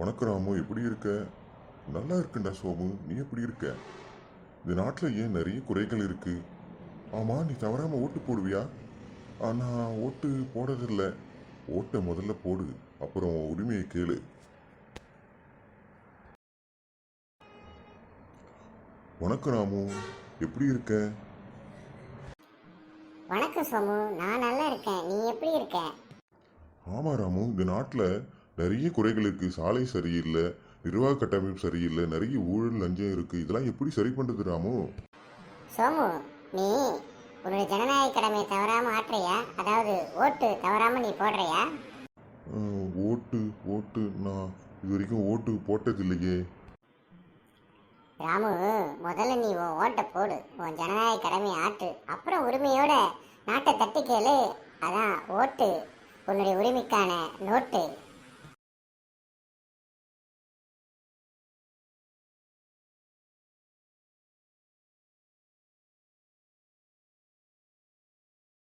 வணக்கம் ராமு எப்படி இருக்க? நல்லா இருக்குண்டா சோமு நீ எப்படி இருக்க? இந்த நாட்டில் ஏன் நிறைய குறைகள் இருக்கு? ஆமா நீ தவறாம ஓட்டு போடுவியா? ஆ, நான் ஓட்டு போடுறதில்ல. ஓட்டை முதல்ல போடு அப்புறம் உரிமையை கேளு. வணக்கம் ராமு எப்படி இருக்க? வணக்கம் சோமு நான் நல்லா இருக்கேன். நீ எப்படி இருக்க? ஆமா ராமு இந்த நாட்டில் நிறைய குறைகள் இருக்கு. சாலை சரியில்லை நிர்வாக கட்டமைப்பு சரியில்லை நிறைய ஊழல் லஞ்சம் இருக்கு. இதெல்லாம் எப்படி சரி பண்றது ராமு? சோமு நீ உன்னோட ஜனநாயக கடமையை தவறாம ஆற்றுறியா அதாவது ஓட்டு தவறாம நீ போடுறியா? ஓட்டு ஓட்டு நான் இது வரைக்கும் ஓட்டு போட்டதில்லையே. ராமு முதல்ல நீ உன் ஓட்டை போடு. உன் ஜனநாயக கடமையை ஆற்று அப்புறம் உரிமையோட நாட்டை தட்டி கேளு அதான் ஓட்டு. உன்னுடைய உரிமைக்கான நோட்டு.